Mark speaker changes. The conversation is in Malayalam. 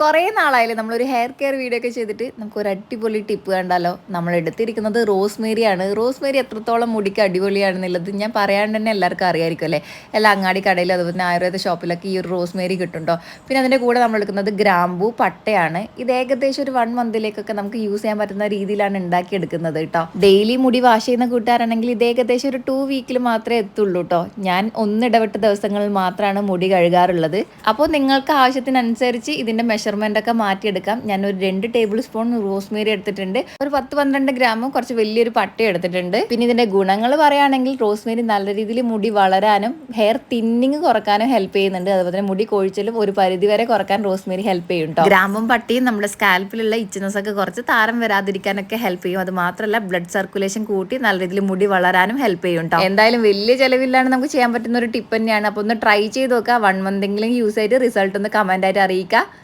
Speaker 1: കുറേ നാളായാലും നമ്മളൊരു ഹെയർ കെയർ വീഡിയോ ഒക്കെ ചെയ്തിട്ട് നമുക്ക് ഒരു അടിപൊളി ടിപ്പ് കണ്ടാലോ നമ്മൾ എടുത്തിരിക്കുന്നത് റോസ്മേരിയാണ്. റോസ്മേരി എത്രത്തോളം മുടിക്ക് അടിപൊളിയാണെന്നുള്ളത് ഞാൻ പറയാണ്ട് തന്നെ എല്ലാവർക്കും അറിയായിരിക്കും അല്ലേ? എല്ലാ അങ്ങാടി കടയിലും അതുപോലെ തന്നെ ആയുർവേദ ഷോപ്പിലൊക്കെ ഈ ഒരു റോസ്മേരി കിട്ടുണ്ടോ? പിന്നെ അതിന്റെ കൂടെ നമ്മൾ എടുക്കുന്നത് ഗ്രാമ്പു പട്ടയാണ്. ഇത് ഏകദേശം ഒരു വൺ മന്തിലേക്കൊക്കെ നമുക്ക് യൂസ് ചെയ്യാൻ പറ്റുന്ന രീതിയിലാണ് ഉണ്ടാക്കിയെടുക്കുന്നത് കേട്ടോ. ഡെയിലി മുടി വാഷ് ചെയ്യുന്ന കൂട്ടുകാരാണെങ്കിൽ ഇത് ഏകദേശം ഒരു ടു വീക്കിൽ മാത്രമേ എത്തുള്ളൂ കേട്ടോ. ഞാൻ ഒന്നിടവിട്ട ദിവസങ്ങളിൽ മാത്രമാണ് മുടി കഴുകാറുള്ളത്. അപ്പോൾ നിങ്ങൾക്ക് ആവശ്യത്തിനനുസരിച്ച് ഇതിന്റെ മെഷർമെന്റ് ഒക്കെ മാറ്റിയെടുക്കാം. ഞാൻ ഒരു രണ്ട് ടേബിൾ സ്പൂൺ റോസ്മേരി എടുത്തിട്ടുണ്ട്. ഒരു പത്ത് പന്ത്രണ്ട് ഗ്രാമും കുറച്ച് വലിയൊരു പട്ട എടുത്തിട്ടുണ്ട്. പിന്നെ ഇതിന്റെ ഗുണങ്ങൾ പറയുകയാണെങ്കിൽ റോസ്മേരി നല്ല രീതിയിൽ മുടി വളരാനും ഹെയർ തിന്നിങ് കുറക്കാനും ഹെൽപ്പ് ചെയ്യുന്നുണ്ട്. അതുപോലെ തന്നെ മുടി കൊഴിച്ചിലും ഒരു പരിധി വരെ കുറയ്ക്കാൻ റോസ്മേരി ഹെൽപ്പ് ചെയ്യും കേട്ടോ ഗ്രാമ്പും പട്ടിയും നമ്മുടെ സ്കാൽപ്പിലുള്ള ഇച്ചിനസ് ഒക്കെ കുറച്ച് താരം വരാതിരിക്കാനൊക്കെ ഹെൽപ്പ് ചെയ്യും. അത് മാത്രമല്ല ബ്ലഡ് സർക്കുലേഷൻ കൂട്ടി നല്ല രീതിയിൽ മുടി വളരാനും ഹെൽപ്പ് ചെയ്യും കേട്ടോ എന്തായാലും വലിയ ചെലവില്ലാണ് നമുക്ക് ചെയ്യാൻ പറ്റുന്ന ഒരു ടിപ്പ് തന്നെയാണ്. അപ്പോൾ ഒന്ന് ട്രൈ ചെയ്ത് നോക്കുക. വൺ മന്ത് എങ്കിലും യൂസ് ആയിട്ട് റിസൾട്ട് ഒന്ന് കമന്റ് ആയിട്ട് അറിയിക്കുക.